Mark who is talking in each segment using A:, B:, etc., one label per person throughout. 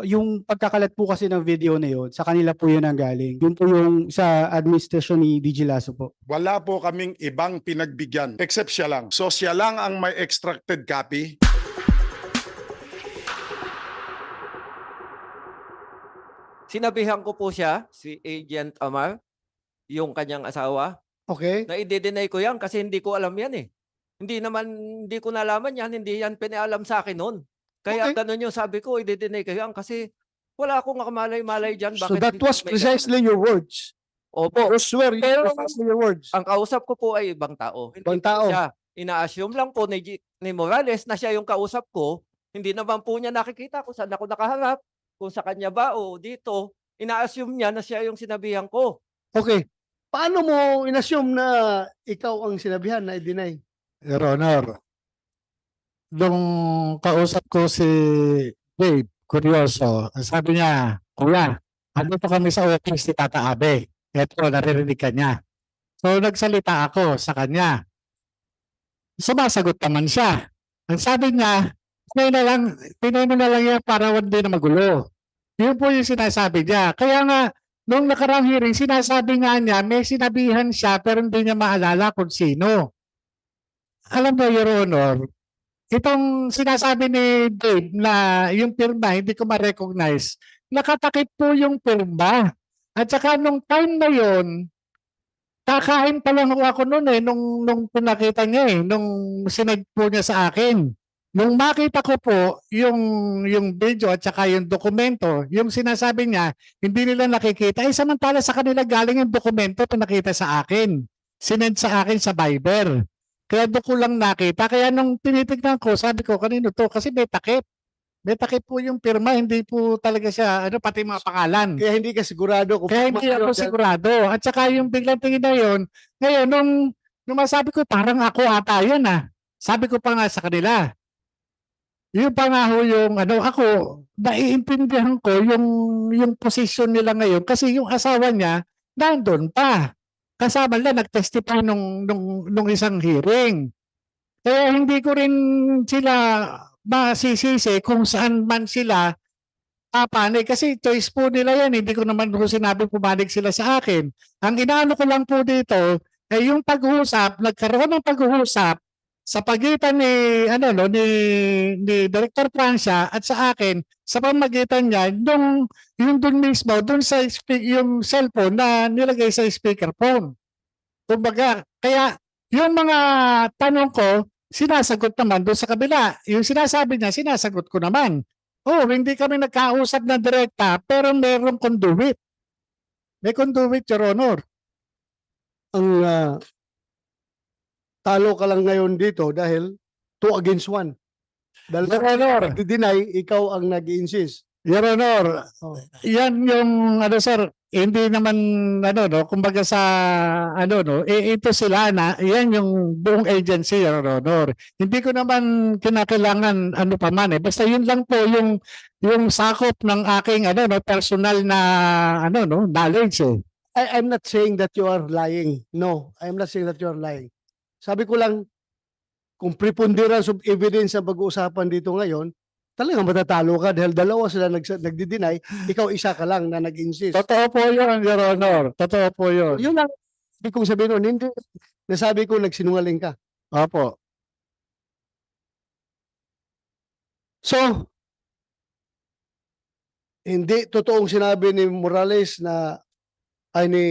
A: yung pagkakalat po kasi ng video na yun, sa kanila po yun ang galing. Yun po yung sa administrasyon ni DJ Lasso po.
B: Wala po kaming ibang pinagbigyan except siya lang. So siya lang ang may extracted copy.
C: Sinabihan ko po siya, si Agent Amar, yung kanyang asawa,
D: Okay?
C: na i-deny ko yan kasi hindi ko alam yan eh. Hindi naman, hindi ko nalaman yan, hindi yan pinalam sa akin noon. Kaya
D: Okay.
C: ganun yung sabi ko, i-deny yan kasi wala akong kamalay-malay dyan.
D: So
C: bakit
D: that
C: hindi
D: was precisely your words.
C: Opo.
D: You swear you
C: Pero-
D: precisely your words.
C: Ang kausap ko po ay ibang tao.
D: Ibang tao.
C: Siya. Ina-assume lang po ni, G- ni Morales na siya yung kausap ko. Hindi naman po niya nakikita kung saan ako nakaharap, kung sa kanya ba o dito. Ina-assume niya na siya yung sinabihan ko.
D: Okay. Paano mo inassume na ikaw ang sinabihan na i-deny?
E: Your Honor, nung kausap ko si Dave Curioso, sabi niya, Kuya, ano pa kami sa office ni Tata Abe? Ito, naririnig ka niya. So, nagsalita ako sa kanya. Sumasagot naman siya. Ang sabi niya, Pinay na lang, pinay mo na lang yan para hindi na magulo. Yun po yung sinasabi niya. Kaya nga, nung nakarang hearing, sinasabi nga niya, may sinabihan siya pero hindi niya maalala kung sino alam mo, Your Honor, itong sinasabi ni Dave na yung pirma hindi ko ma-recognize, nakatakip po yung pirma. At saka nung time na yon, kakain pa lang ako noon eh, nung, nung pinakita niya eh, nung sinag po niya sa akin. Nung makita ko po yung, yung video at saka yung dokumento, yung sinasabi niya, hindi nila nakikita. Eh samantala sa kanila galing yung dokumento pinakita sa akin. Sinend sa akin sa Viber. Kaya doon ko lang nakita. Kaya nung tinitignan ko, sabi ko, kanino to? Kasi may takip. May takip po yung pirma, hindi po talaga siya, ano, pati mga pangalan.
D: Kaya hindi ka sigurado kung
E: Kaya hindi ako sigurado. At saka yung biglang tingin na yun, ngayon, nung, nung masabi ko, parang ako ata yun ah. Sabi ko pa nga sa kanila, yung pa nga ho yung, ano, ako, naiintindihan ko yung, yung position nila ngayon kasi yung asawa niya, nandun pa. Kasama nila, nag-testify nung, nung, nung isang hearing. Kaya hindi ko rin sila masisisi kung saan man sila papanig kasi choice po nila yan. Hindi ko naman po sinabi pumanig sila sa akin. Ang inaano ko lang po dito ay yung pag-uusap, nagkaroon ng pag-uusap sa pagitan ni ano no ni ni Director Francia at sa akin sa pamagitan niya yung yung doon mismo doon sa yung cellphone na nilagay sa speakerphone. Kumbaga, kaya yung mga tanong ko sinasagot naman doon sa kabila. Yung sinasabi niya, sinasagot ko naman. Oh, hindi kami nagkausap na direkta, pero merong conduit. May conduit, Your Honor.
D: ang ah, talo ka lang ngayon dito dahil two against one. Dahil
E: Your Honor,
D: nag-deny, ikaw ang nag-insist.
E: Your Honor,
D: Oh.
E: yan yung, ano sir, hindi naman, ano no, kumbaga sa, ano no, eh, ito sila na, yan yung buong agency, Your Honor. Hindi ko naman kinakailangan, ano pa man eh, basta yun lang po yung, yung sakop ng aking, ano no, personal na, ano no, knowledge eh.
D: I, I'm not saying that you are lying. No, I'm not saying that you are lying. Sabi ko lang, kung preponderance of evidence ang pag-uusapan dito ngayon, talagang matatalo ka dahil dalawa sila nag, nagdi-deny, ikaw isa ka lang na nag-insist.
E: Totoo po yun, Your Honor. Totoo po yun.
D: Yun lang, hindi kong sabihin nun, hindi, nasabi ko nagsinungaling ka.
E: Opo.
D: So, hindi totoong sinabi ni Morales na ay ni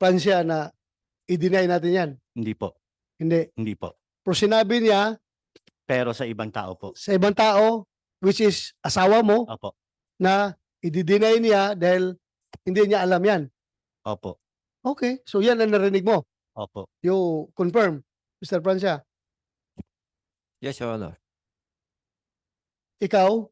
D: Francia na i-deny natin yan.
F: Hindi po,
D: Hindi.
F: hindi po.
D: Pero sinabi niya
F: Pero sa ibang tao po.
D: sa ibang tao, which is asawa mo,
F: Opo,
D: na i-deny niya dahil hindi niya alam yan.
F: opo,
D: Okay, so yan ang narinig mo.
F: opo.
D: You confirm, Mr. Francia.
C: Yes, Your Honor.
D: Ikaw,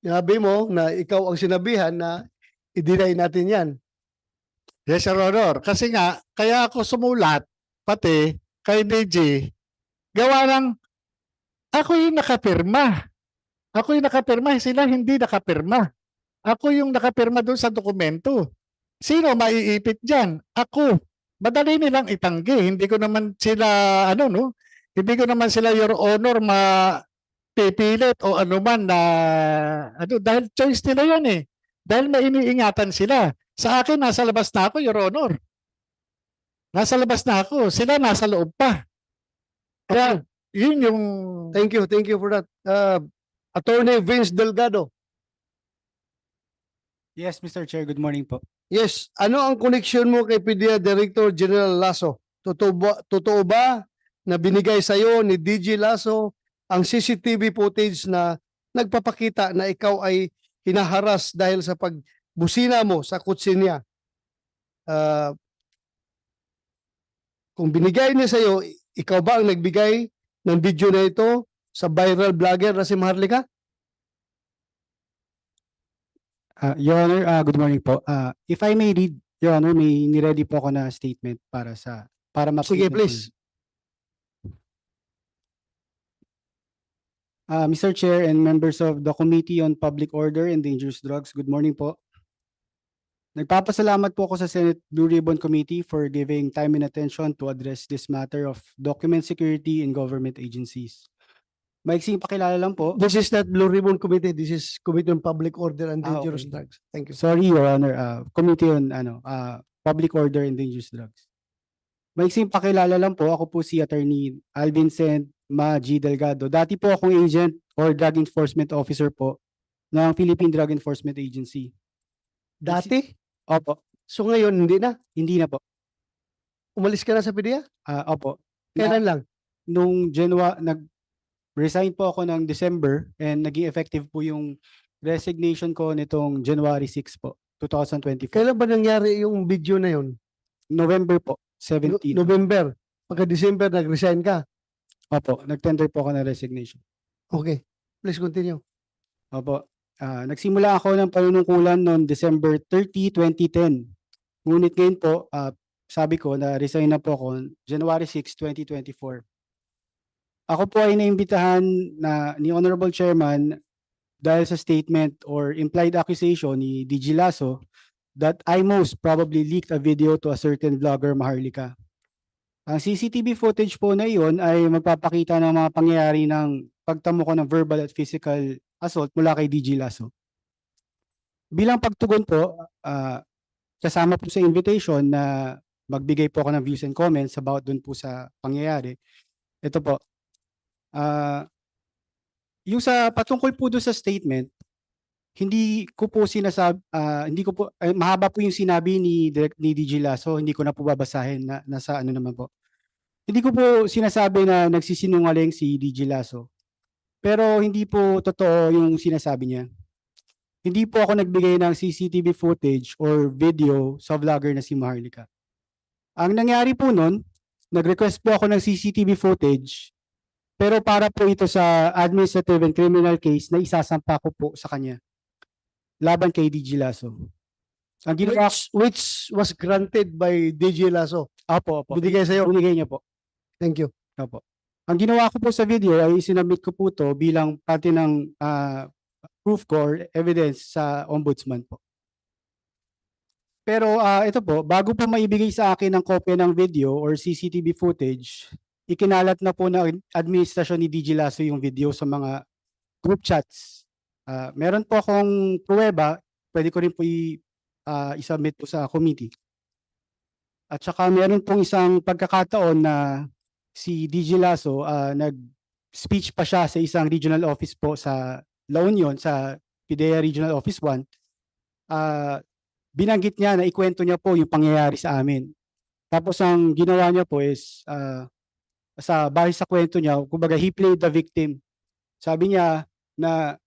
D: sinabi mo na ikaw ang sinabihan na i-deny natin yan.
E: Yes, Your Honor. Kasi nga, kaya ako sumulat, pati kay DG, gawa ng, ako yung nakapirma. Ako yung nakapirma, sila hindi nakapirma. Ako yung nakapirma doon sa dokumento. Sino maiipit dyan? Ako. Madali nilang itanggi. Hindi ko naman sila, ano no, hindi ko naman sila, Your Honor, ma, pipilit o anuman na ano dahil choice nila yan eh. Dahil may iniingatan sila. Sa akin nasa labas na ako, Your Honor. Nasa labas na ako, sila nasa loob pa. Kaya yun yung
D: Thank you, thank you for that. Uh, Attorney Vince Delgado.
A: Yes, Mr. Chair. Good morning po.
D: Yes, ano ang connection mo kay PDEA Director General Lasso? Totoo ba, totoo ba na binigay sa iyo ni DG Lasso ang CCTV footage na nagpapakita na ikaw ay hinaharas dahil sa pagbusina mo sa kutsi niya? Ah, kung binigay niya sa iyo, ikaw ba ang nagbigay ng video na ito sa viral vlogger na si Maharlika?
A: Ah, Your Honor, ah, good morning po. Ah, if I may read, Your Honor, may niready po ako na statement para sa para ma
D: Sige, please.
A: Uh, Mr. Chair and members of the Committee on Public Order and Dangerous Drugs, good morning po. Nagpapasalamat po ako sa Senate Blue Ribbon Committee for giving time and attention to address this matter of document security in government agencies. Maiksing pakilala lang po.
D: This is not Blue Ribbon Committee, this is Committee on Public Order and
A: Ah,
D: Dangerous
A: okay.
D: Drugs. Thank you.
A: Sorry, Your Honor, uh, Committee on ano, uh, Public Order and Dangerous Drugs. Maiksing pakilala lang po, ako po si Attorney Alvin Send Ma G. Delgado. Dati po akong agent or drug enforcement officer po ng Philippine Drug Enforcement Agency.
D: Dati?
A: Opo,
D: So ngayon, hindi na.
A: hindi na po.
D: Umalis ka na sa PDEA?
A: Ah, opo.
D: Kailan lang?
A: Nung January, nag-resign po ako ng December and naging effective po yung resignation ko nitong January 6 po, 2024.
D: Kailan ba nangyari yung video na yun?
A: November po,
D: No-
A: 17.
D: November. Pagka December, nag-resign ka.
A: Opo, nag-tender po ako ng resignation.
D: Okay. Please continue.
A: Opo. Ah, nagsimula ako ng panunungkulan noong December 30, 2010. Ngunit ngayon po, ah, sabi ko na resign na po ako January 6, 2024. Ako po ay naimbitahan na ni Honorable Chairman dahil sa statement or implied accusation ni DG Lasso that I most probably leaked a video to a certain vlogger Maharlika. Ang CCTV footage po na iyon ay magpapakita ng mga pangyayari ng pagtamo ko ng verbal at physical assault mula kay DG Lasso. Bilang pagtugon po, ah, kasama po sa invitation na magbigay po ako ng views and comments about dun po sa pangyayari. Ito po. Ah, yung sa patungkol po doon sa statement, hindi ko po sinasab ah, hindi ko po ay, mahaba po yung sinabi ni ni DG Lasso, hindi ko na po babasahin na nasa ano naman po. Hindi ko po sinasabi na nagsisinungaling si DG Lasso. Pero hindi po totoo yung sinasabi niya. Hindi po ako nagbigay ng CCTV footage or video sa vlogger na si Maharlika. Ang nangyari po nun, nag-request po ako ng CCTV footage pero para po ito sa administrative and criminal case na isasampa ko po sa kanya laban kay DG Lasso. Ang ginawa
D: Which, which was granted by DG Lasso.
A: Opo, opo.
D: Binigay sa'yo.
A: Binigay niya po.
D: Thank you.
A: Opo. Ang ginawa ko po sa video ay sinabit ko po to bilang parte ng ah, proof or evidence sa ombudsman po. Pero ah, ito po, bago po maibigay sa akin ang kopya ng video or CCTV footage, ikinalat na po ng administrasyon ni DG Lasso yung video sa mga group chats. Ah, meron po akong pruweba, pwede ko rin po i, ah, isubmit po sa committee. At saka meron pong isang pagkakataon na si DG Lasso ah, nag-speech pa siya sa isang regional office po sa La Union, sa PIDEA Regional Office 1. Ah, binanggit niya na ikwento niya po yung pangyayari sa amin. Tapos ang ginawa niya po is ah, sa bahis sa kwento niya, kumbaga he played the victim. Sabi niya na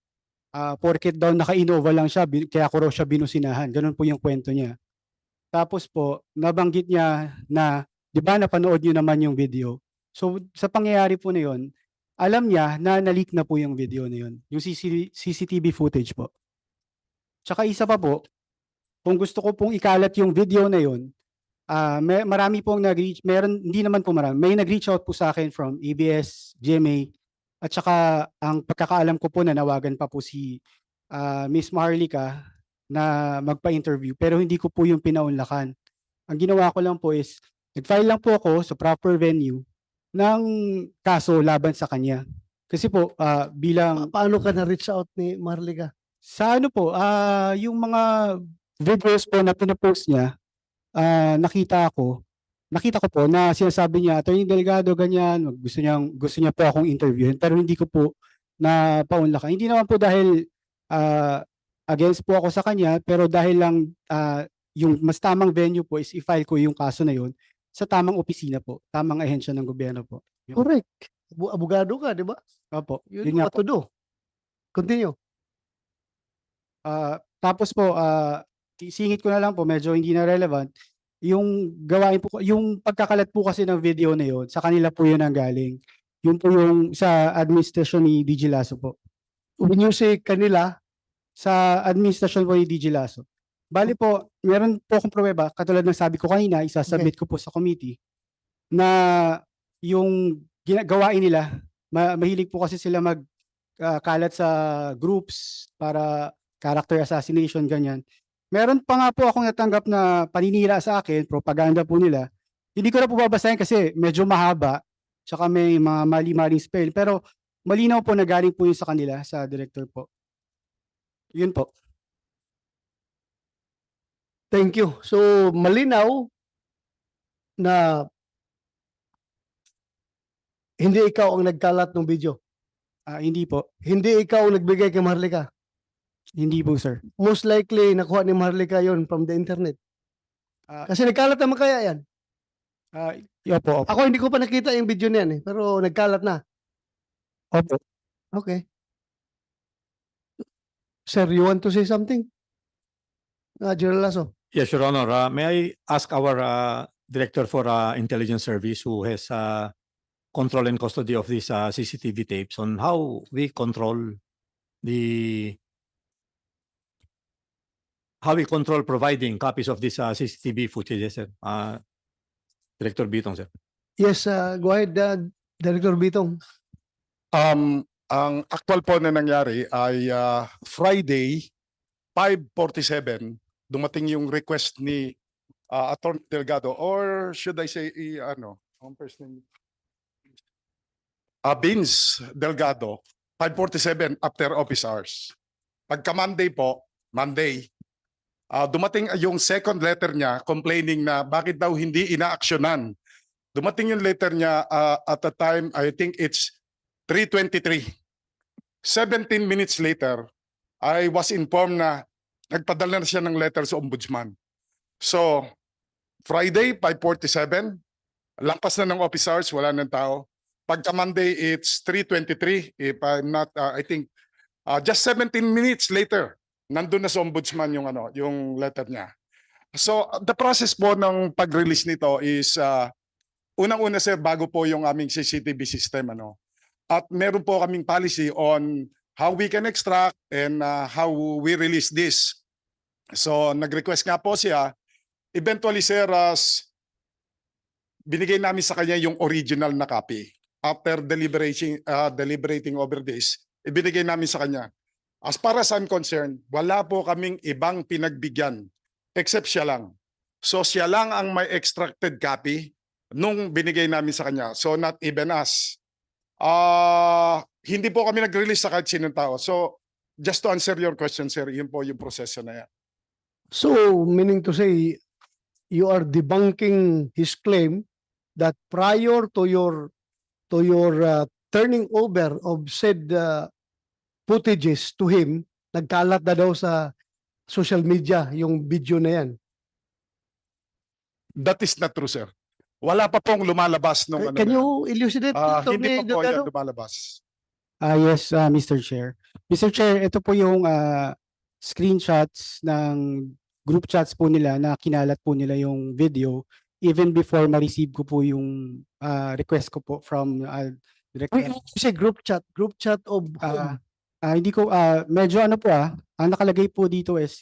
A: ah, porket daw naka-Innova lang siya, kaya ko raw siya binusinahan. Ganun po yung kwento niya. Tapos po, nabanggit niya na, di ba napanood niyo naman yung video? So sa pangyayari po na yun, alam niya na nalik na po yung video na yun, yung CCTV, footage po. Tsaka isa pa po, kung gusto ko pong ikalat yung video na yun, ah may, marami pong nag-reach, meron, hindi naman po marami, may nag-reach out po sa akin from ABS, GMA, at saka ang pagkakaalam ko po na nawagan pa po si ah, Miss Maharlika na magpa-interview, pero hindi ko po yung pinaunlakan. Ang ginawa ko lang po is, nag-file lang po ako sa proper venue ng kaso laban sa kanya. Kasi po, ah, bilang
D: Pa- Paano ka na-reach out ni Marlica?
A: Sa ano po, ah yung mga videos po na pinapost niya, ah nakita ko, nakita ko po na sinasabi niya, Attorney Delgado, ganyan, gusto niya, gusto niya po akong interviewin, pero hindi ko po na paunlakan. Hindi naman po dahil ah, against po ako sa kanya, pero dahil lang ah, yung mas tamang venue po is i-file ko yung kaso na yun sa tamang opisina po, tamang ahensya ng gobyerno po. Yun.
D: Correct. Abu- Abogado ka, di ba?
A: Opo, yun
D: know
A: nga
D: what to do. Continue.
A: Ah, tapos po, ah, isingit ko na lang po, medyo hindi na relevant. Yung gawain po, yung pagkakalat po kasi ng video na yun, sa kanila po yun ang galing. Yun po yung sa administration ni DG Lasso po.
D: When you say kanila,
A: Sa administration po ni DG Lasso. Bali po, meron po akong pruweba, katulad ng sabi ko kanina, isasubmit ko po sa committee, na yung ginagawain nila, ma- mahilig po kasi sila mag ah, kalat sa groups para character assassination, ganyan. Meron pa nga po akong natanggap na paninira sa akin, propaganda po nila. Hindi ko na po babasahin kasi medyo mahaba, tsaka may mga mali-maling spell. Pero malinaw po na galing po yun sa kanila, sa director po. Yun po.
D: Thank you. So, malinaw na hindi ikaw ang nagkalat ng video.
A: Ah, hindi po.
D: Hindi ikaw ang nagbigay kay Marlica.
A: Hindi po, sir.
D: Most likely, nakuha ni Marlica yon from the internet.
A: Ah,
D: Kasi nagkalat naman kaya yan.
A: ah, opo, opo.
D: Ako hindi ko pa nakita yung video niyan eh, pero nagkalat na.
A: Opo.
D: Okay. Sir, you want to say something? Uh, General Lasso.
G: Yes, Your Honor. Uh, may I ask our uh, Director for uh, Intelligence Service who has uh, control and custody of these uh, CCTV tapes on how we control the how we control providing copies of these uh, CCTV footage, sir. Uh, Director Bitong, sir.
D: Yes, uh, go ahead, uh, Director Bitong.
B: Um, ang actual po na nangyari ay ah, Friday, 5.47, dumating yung request ni ah, Attorney Delgado or should I say, i- ano, ang first name? Vince Delgado, 5.47 after office hours. Pagka Monday po, Monday, ah, dumating yung second letter niya complaining na bakit daw hindi inaaksyonan. Dumating yung letter niya ah, at the time, I think it's 3.23. 17 minutes later, I was informed na nagpadala na siya ng letter sa ombudsman. So, Friday, 5.47, lampas na ng office hours, wala ng tao. Pagka Monday, it's 3.23. If I'm not, uh, I think, uh, just 17 minutes later, nandun na sa ombudsman yung, ano, yung letter niya. So, the process po ng pag-release nito is, uh, unang-una sir, bago po yung aming CCTV system, ano, at meron po kaming policy on how we can extract and uh, how we release this. So nag-request nga po siya. Eventually sir, as binigay namin sa kanya yung original na copy. After deliberating, uh, deliberating over this, ibinigay namin sa kanya. As far as I'm concerned, wala po kaming ibang pinagbigyan except siya lang. So siya lang ang may extracted copy nung binigay namin sa kanya. So not even us. Ah, hindi po kami nag-release sa kahit sinong tao. So, just to answer your question, sir, yun po yung proseso na yan.
D: So, meaning to say, you are debunking his claim that prior to your to your uh, turning over of said uh, footages to him, nagkalat na daw sa social media yung video na yan.
B: That is not true, sir. Wala pa pong lumalabas nung ano.
D: Can
B: na-
D: you elucidate?
B: Ah,
D: Atty.
B: hindi pa po yan lumalabas.
A: Ah, yes, ah, Mr. Chair. Mr. Chair, ito po yung ah, screenshots ng group chats po nila na kinalat po nila yung video even before ma-receive ko po yung ah, request ko po from ah, Director.
D: Wait, say group chat, group chat of whom?
A: ah, hindi ko, ah, medyo ano po ah, ang nakalagay po dito is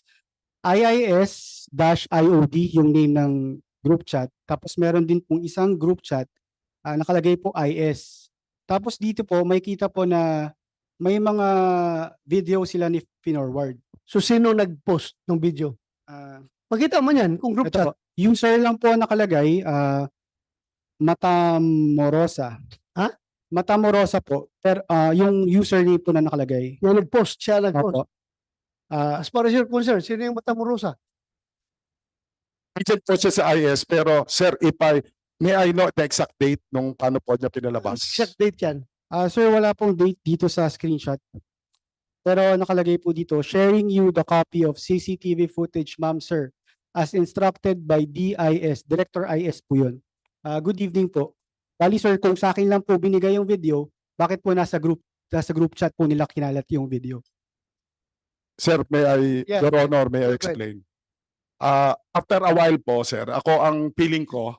A: IIS-IOD yung name ng group chat. Tapos meron din pong isang group chat, ah, nakalagay po IS. Tapos dito po, may kita po na may mga video sila ni Finorward.
D: So, sino nag-post ng video?
A: Ah,
D: Makita mo yan kung group
A: ito
D: chat.
A: po, user lang po ang nakalagay, ah, Mata Morosa.
D: Ha?
A: Matamorosa po, pero ah, yung username po na nakalagay.
D: Yung nag-post, siya nag-post.
A: Opo. Ah,
D: As far as you're concerned, sino yung Matamorusa?
B: Agent po siya sa IS, pero sir, if I, may I know the exact date nung paano po niya pinalabas?
D: Exact date yan.
A: Ah, sir, wala pong date dito sa screenshot. Pero nakalagay po dito, sharing you the copy of CCTV footage, ma'am, sir, as instructed by DIS, Director IS po yun. Ah, good evening po. Bali, sir, kung sa akin lang po binigay yung video, bakit po nasa group nasa group chat po nila kinalat yung video?
B: Sir, may I,
D: Yeah.
B: Your Honor, may I explain? Ah, after a while po, sir, ako ang feeling ko,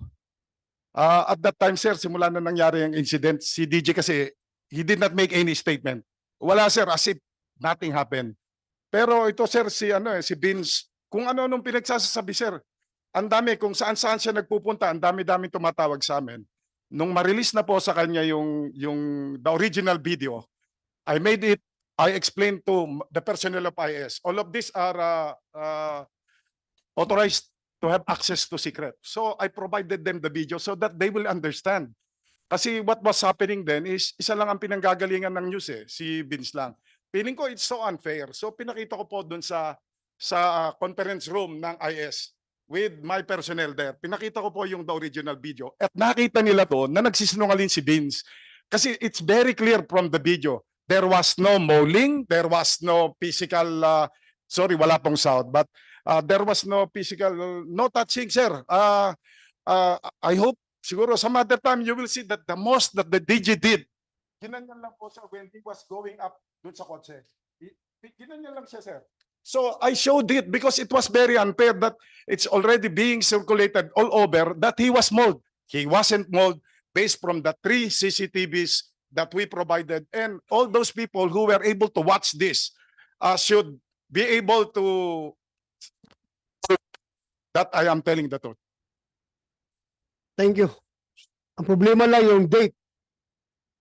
B: ah, at that time, sir, simula na nangyari ang incident, si DJ kasi, he did not make any statement. Wala, sir, as if nothing happened. Pero ito, sir, si ano eh, si Vince, kung ano nung pinagsasabi, sir, ang dami, kung saan-saan siya nagpupunta, ang dami-dami tumatawag sa amin. Nung ma-release na po sa kanya yung, yung the original video, I made it I explained to the personnel of IS, all of these are uh, uh, authorized to have access to secret. So I provided them the video so that they will understand. Kasi what was happening then is isa lang ang pinanggagalingan ng news eh, si Vince lang. Feeling ko it's so unfair. So pinakita ko po doon sa sa uh, conference room ng IS with my personnel there. Pinakita ko po yung the original video at nakita nila doon na nagsisinungaling si Vince. Kasi it's very clear from the video there was no mauling, there was no physical, uh, sorry, wala pong sound, but uh, there was no physical, no touching, sir. Uh, uh, I hope, siguro some other time you will see that the most that the DJ did, ginanyan lang po siya when he was going up dun sa kotse. Ginanyan lang siya, sir. So I showed it because it was very unfair that it's already being circulated all over that he was mauled. He wasn't mauled based from the three CCTVs that we provided and all those people who were able to watch this uh, should be able to that I am telling the truth.
D: Thank you. Ang problema lang yung date.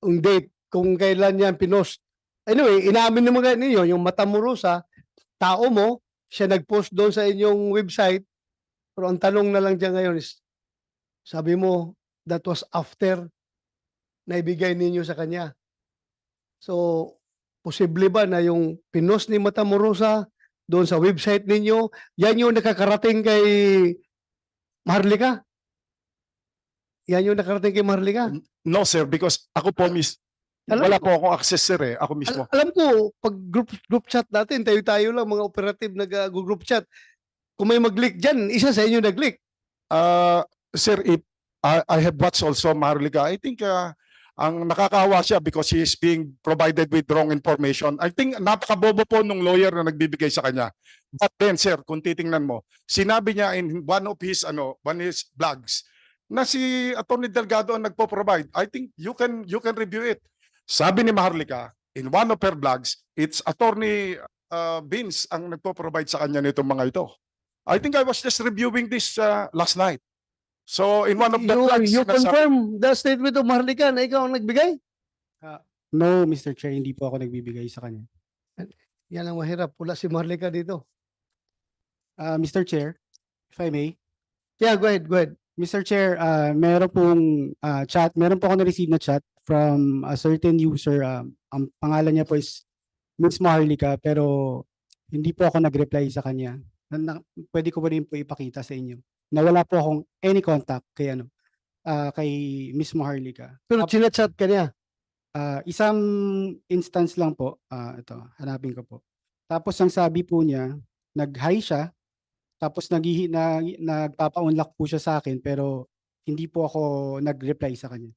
D: Yung date, kung kailan yan pinost. Anyway, inamin naman kayo ninyo, yung Matamorusa, tao mo, siya nag-post doon sa inyong website. Pero ang tanong na lang dyan ngayon is, sabi mo, that was after na ibigay ninyo sa kanya. So, posible ba na yung pinost ni Matamorusa doon sa website ninyo, yan yung nakakarating kay Maharlika? Yan yung nakarating kay Maharlika?
B: No sir, because ako po mis
D: Alam
B: wala po akong access sir eh, ako mismo.
D: Al- alam ko, pag group group chat natin, tayo-tayo lang mga operative nag-group chat. Kung may mag-leak dyan, isa sa inyo nag-leak.
B: Uh, sir, if I, I have watched also Maharlika, I think uh, ang nakakawa siya because he is being provided with wrong information. I think napakabobo po nung lawyer na nagbibigay sa kanya. But then sir, kung titingnan mo, sinabi niya in one of his ano, one of his blogs na si Attorney Delgado ang nagpo-provide. I think you can you can review it. Sabi ni Maharlika in one of her blogs, it's Attorney uh, Vince ang nagpo-provide sa kanya nitong mga ito. I think I was just reviewing this uh, last night. So in one of the
D: You,
B: blogs,
D: you confirm the statement of Maharlika na ikaw ang nagbigay?
A: No, Mr. Chair, hindi po ako nagbibigay sa kanya.
D: Yan ang mahirap. Wala si Maharlika dito.
A: Ah, Mr. Chair, if I may,
D: Yeah, go ahead, go ahead.
A: Mr. Chair, uh, meron pong ah, chat, meron po ako na-receive na chat from a certain user. um, ang pangalan niya po is Miss Maharlika, pero hindi po ako nag-reply sa kanya. Na, na- pwede ko po rin po ipakita sa inyo. Na wala po akong any contact kay ano, ah, kay Miss Maharlika.
D: Pero chinachat ka niya.
A: Ah, isang instance lang po, ah, ito, hanapin ko po. Tapos ang sabi po niya, nag-hi siya, tapos naghihi, na, nagpapa-unlock po siya sa akin, pero hindi po ako nag-reply sa kanya.